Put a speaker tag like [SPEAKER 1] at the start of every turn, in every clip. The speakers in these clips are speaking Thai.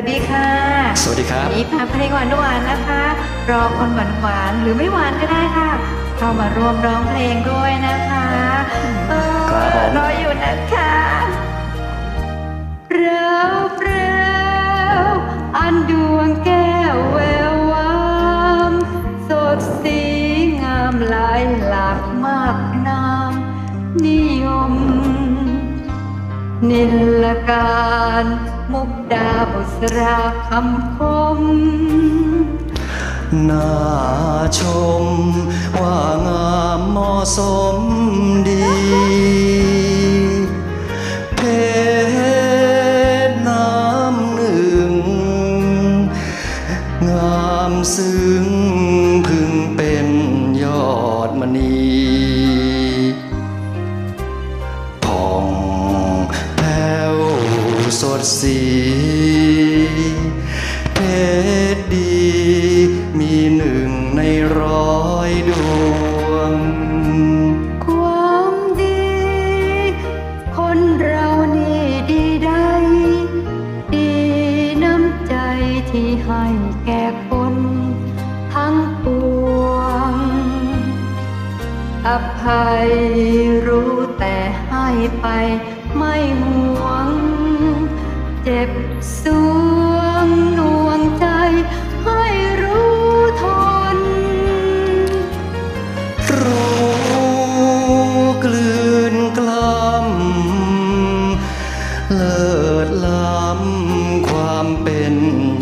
[SPEAKER 1] วัสดีค่ะ
[SPEAKER 2] สวัสดีครับ
[SPEAKER 1] วันนี้พาเพลงหวานหวานๆนะคะ รอคนหวานหวานๆหรือไม่หวานก็ได้ค่ะ เข้ามาร่วมร้องเพลงด้วยนะคะเออ
[SPEAKER 2] ครับผม
[SPEAKER 1] รออยู่นะคะเร็วเร็วอันดวงแก้วแวววามสดสีงามหลายหลากมากนามนิยม นิลการ มุกดาบุษราคำคม
[SPEAKER 2] น่าชม ว่างามเหมาะสมดี เพชรน้ำหนึ่ง งามซึ้ง ดสีเพชรดีมีหนึ่งในร้อยดวง
[SPEAKER 1] ความดี คนเรานี่ดีได้ ดีน้ำใจที่ให้แก่คนทั้งปวง อภัยรู้แต่ให้ไปไม่ สวงหน่วงใจให้รู้ทน
[SPEAKER 2] รู้กลืนกล้ำเลิศล้ำความเป็น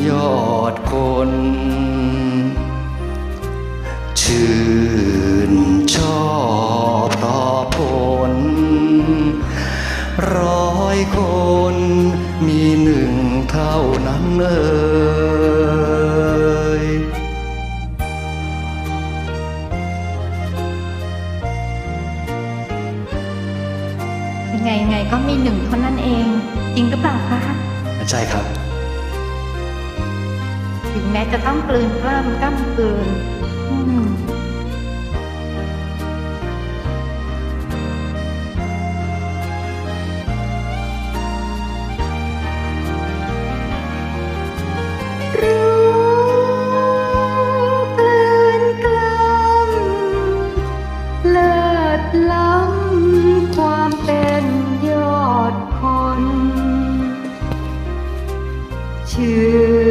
[SPEAKER 2] ยอดคน ชื่นชอบเพระผล ร้อยคนมีหนึ่งเท่านั้นเอ่ย
[SPEAKER 1] ยังไงยังไงก็มีหนึ่งเท่านั้นเอง จริงหรือเปล่าคะ
[SPEAKER 2] ใช่ครับ
[SPEAKER 1] ถึงแม้จะต้องกลืนกล้ามก้ำกลืนอืมรู้กลืน กล้ำเลิศล้ำความเป็นยอดคนชื่อ